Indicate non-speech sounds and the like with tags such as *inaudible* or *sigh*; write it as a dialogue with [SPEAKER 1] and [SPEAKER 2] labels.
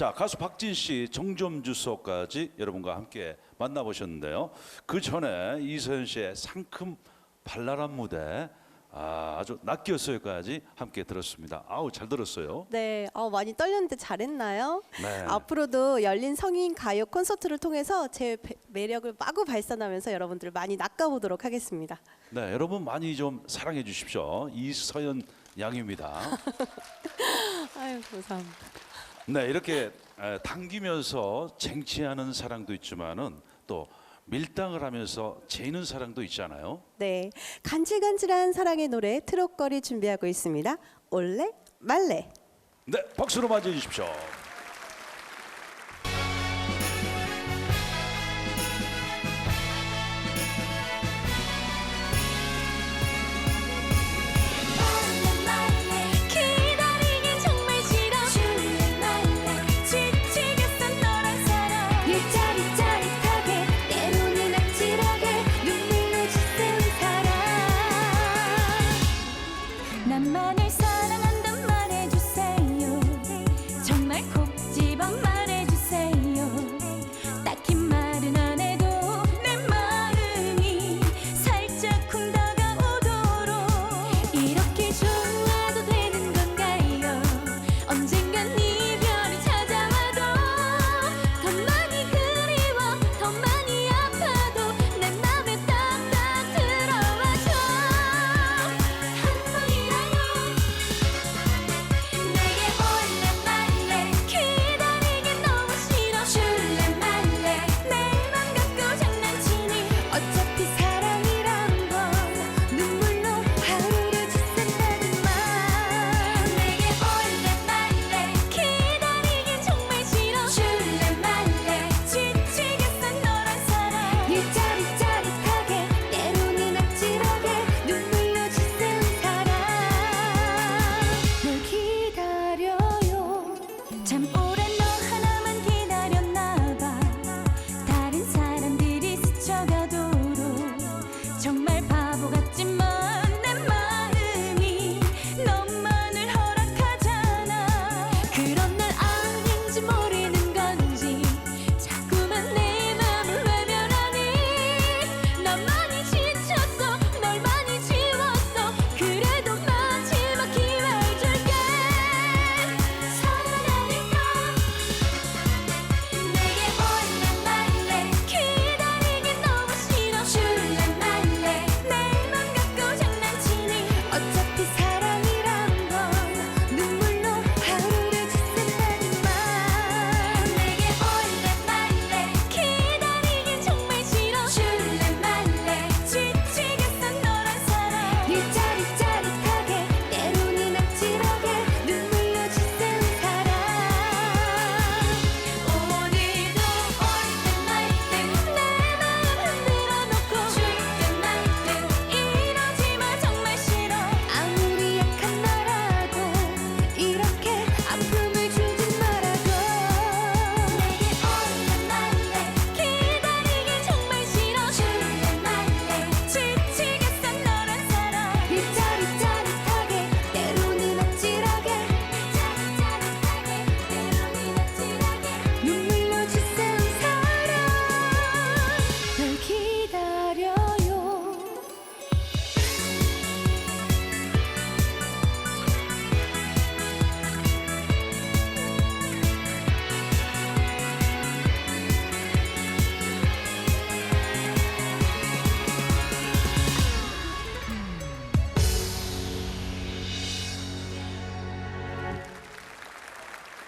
[SPEAKER 1] 자 가수 박진 씨 정점 주소까지 여러분과 함께 만나보셨는데요. 그 전에 이서연 씨의 상큼 발랄한 무대 아, 아주 낚였어요까지 함께 들었습니다. 아우 잘 들었어요.
[SPEAKER 2] 네, 어, 많이 떨렸는데 잘했나요?
[SPEAKER 1] 네.
[SPEAKER 2] 앞으로도 열린 성인 가요 콘서트를 통해서 제 배- 매력을 마구 발산하면서 여러분들을 많이 낚아보도록 하겠습니다.
[SPEAKER 1] 네 여러분 많이 좀 사랑해 주십시오. 이서연 양입니다. *laughs*
[SPEAKER 2] 아유, 감사합니다.
[SPEAKER 1] 네 이렇게 에, 당기면서 쟁취하는 사랑도 있지만은 또 밀당을 하면서 재는 사랑도 있잖아요.
[SPEAKER 2] 네, 간질간질한 사랑의 노래 트롯거리 준비하고 있습니다. 올레 말레.
[SPEAKER 1] 네 박수로 맞이해 주십시오.